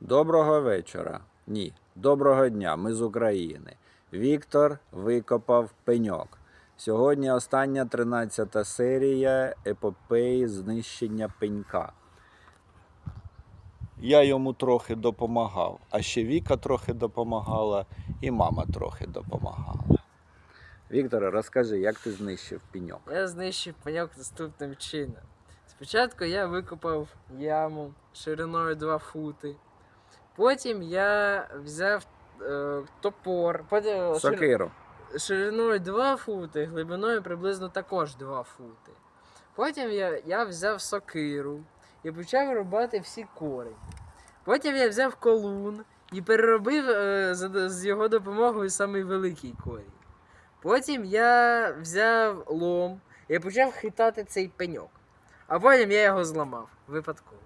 Доброго вечора. Ні, доброго дня. Ми з України. Віктор викопав пеньок. Сьогодні остання 13 серія епопеї знищення пенька. Я йому трохи допомагав, а ще Віка трохи допомагала, і мама трохи допомагала. Вікторе, розкажи, як ти знищив пеньок? Я знищив пеньок наступним чином. Спочатку я викопав яму шириною 2 фути. Потім я взяв е, топор, потім шир- Сокиру. шириною 2 фути, глибиною приблизно також 2 фути. Потім я, я взяв сокиру і почав рубати всі корені. Потім я взяв колун і переробив е, з, з його допомогою самий великий корінь. Потім я взяв лом і почав хитати цей пеньок. А потім я його зламав випадково.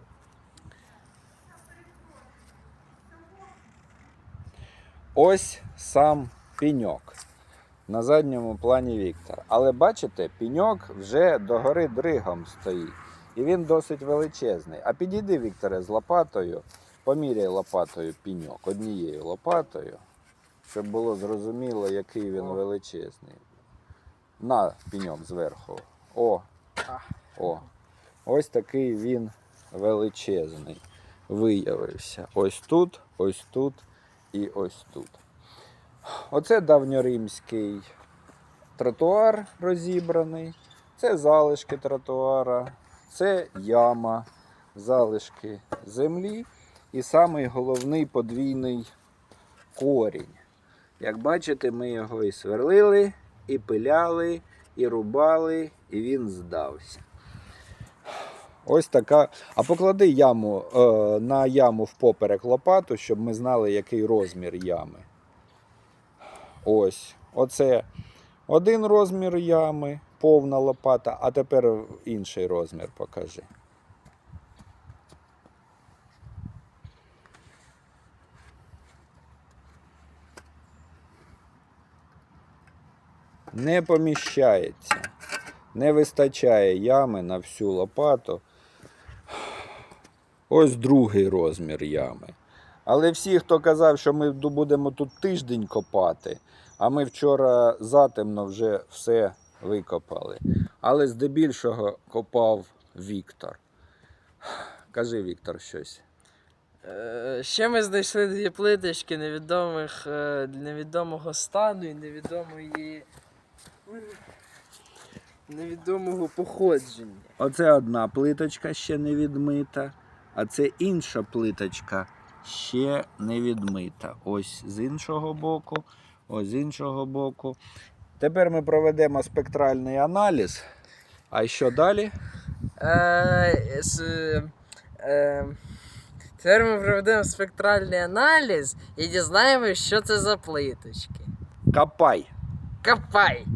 Ось сам піньок. На задньому плані Віктор. Але бачите, піньок вже догори дригом стоїть. І він досить величезний. А підійди, Вікторе, з лопатою, поміряй лопатою піньок, однією лопатою, щоб було зрозуміло, який він величезний. На піньок зверху. О, о. Ось такий він величезний. Виявився. Ось тут, ось тут і ось тут. Оце давньоримський тротуар розібраний. Це залишки тротуара, це яма, залишки землі і самий головний подвійний корінь. Як бачите, ми його і сверлили, і пиляли, і рубали, і він здався. Ось така. А поклади яму е, на яму впоперек лопату, щоб ми знали, який розмір ями. Ось. Оце один розмір ями, повна лопата, а тепер інший розмір покажи. Не поміщається. Не вистачає ями на всю лопату. Ось другий розмір ями. Але всі, хто казав, що ми будемо тут тиждень копати, а ми вчора затемно вже все викопали. Але здебільшого копав Віктор. Кажи, Віктор, щось. Е, ще ми знайшли дві плиточки невідомих, е, невідомого стану і невідомої. Невідомого походження. Оце одна плиточка ще не відмита, а це інша плиточка ще не відмита. Ось з іншого боку, ось з іншого боку. Тепер ми проведемо спектральний аналіз. А що далі? Е, е, тепер ми проведемо спектральний аналіз і дізнаємось, що це за плиточки. Копай. Копай!